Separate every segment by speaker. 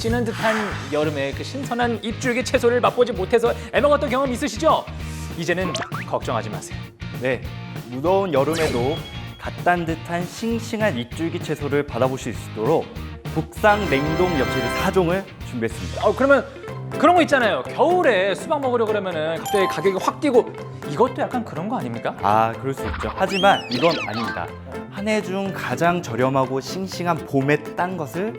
Speaker 1: 찌는 듯한 여름에 그 신선한 입줄기 채소를 맛보지 못해서 애먹었던 경험 있으시죠? 이제는 걱정하지 마세요.
Speaker 2: 네, 무더운 여름에도 갓단 듯한 싱싱한 입줄기 채소를 받아보실 수 있도록 국산 냉동 엽채류 4종을 준비했습니다.
Speaker 1: 어, 그러면 그런 거 있잖아요. 겨울에 수박 먹으려 그러면은 갑자기 가격이 확 뛰고 이것도 약간 그런 거 아닙니까?
Speaker 2: 아, 그럴 수 있죠. 하지만 이건 아닙니다. 한 해 중 가장 저렴하고 싱싱한 봄에 딴 것을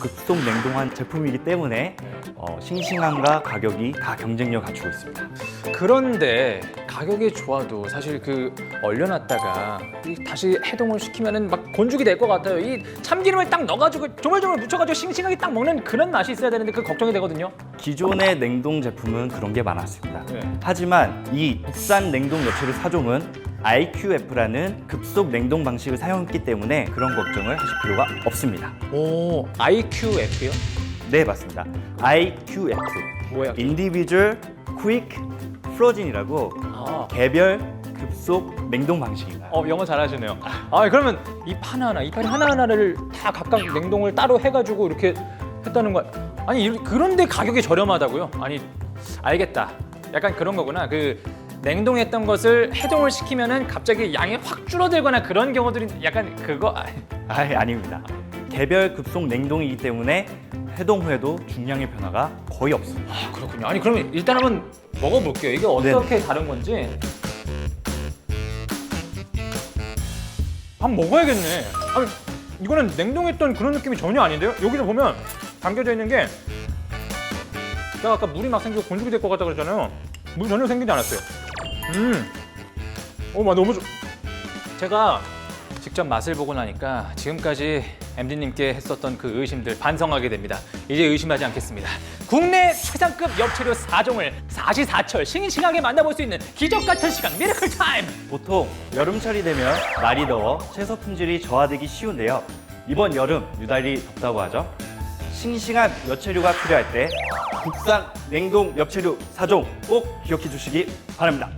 Speaker 2: 급속 냉동한 제품이기 때문에 어, 싱싱함과 가격이 다 경쟁력 갖추고 있습니다.
Speaker 1: 그런데 가격이 좋아도 사실 그 얼려놨다가 이 다시 해동을 시키면은 막 곤죽이 될 것 같아요. 이 참기름을 딱 넣어가지고 조물조물 묻혀가지고 싱싱하게 딱 먹는 그런 맛이 있어야 되는데 그 걱정이 되거든요.
Speaker 2: 기존의 냉동 제품은 그런 게 많았습니다.
Speaker 1: 네.
Speaker 2: 하지만 이 국산 냉동 엽채류 4종은 IQF라는 급속 냉동 방식을 사용했기 때문에 그런 걱정을 하실 필요가 없습니다.
Speaker 1: 오, IQF요?
Speaker 2: 네, 맞습니다. IQF.
Speaker 1: 뭐야?
Speaker 2: Individual Quick Frozen이라고
Speaker 1: 아,
Speaker 2: 개별 급속 냉동 방식입니다.
Speaker 1: 어 영어 잘하시네요. 아 그러면 잎 하나 하나, 이파리 하나 하나를 다 각각 냉동을 따로 해가지고 이렇게 했다는 거야. 아니 이- 그런데 가격이 저렴하다고요? 아니 알겠다. 약간 그런 거구나. 그 냉동했던 것을 해동을 시키면은 갑자기 양이 확 줄어들거나 그런 경우들이 약간 그거 아,
Speaker 2: 아, 아닙니다. 개별 급속 냉동이기 때문에 해동 후에도 중량의 변화가 거의 없습니다.
Speaker 1: 아, 그렇군요. 아니 그러면 일단 한번 먹어볼게요. 이게 어떻게 다른 건지. 한번 먹어야겠네. 아니 이거는 냉동했던 그런 느낌이 전혀 아닌데요? 여기서 보면 담겨져 있는 게 제가 아까 물이 막 생기고 곤죽이 될 것 같다 그랬잖아요. 물 전혀 생기지 않았어요. 음, 어, 마 너무 좋. 제가 직접 맛을 보고 나니까 지금까지 MD님께 했었던 그 의심들 반성하게 됩니다. 이제 의심하지 않겠습니다. 국내 최상급 엽채류 4종을 사시사철 싱싱하게 만나볼 수 있는 기적 같은 시간 미라클 타임!
Speaker 2: 보통 여름철이 되면 날이 더워 채소 품질이 저하되기 쉬운데요. 이번 여름 유달리 덥다고 하죠. 싱싱한 엽채류가 필요할 때 국산 냉동 엽채류 4종 꼭 기억해 주시기 바랍니다.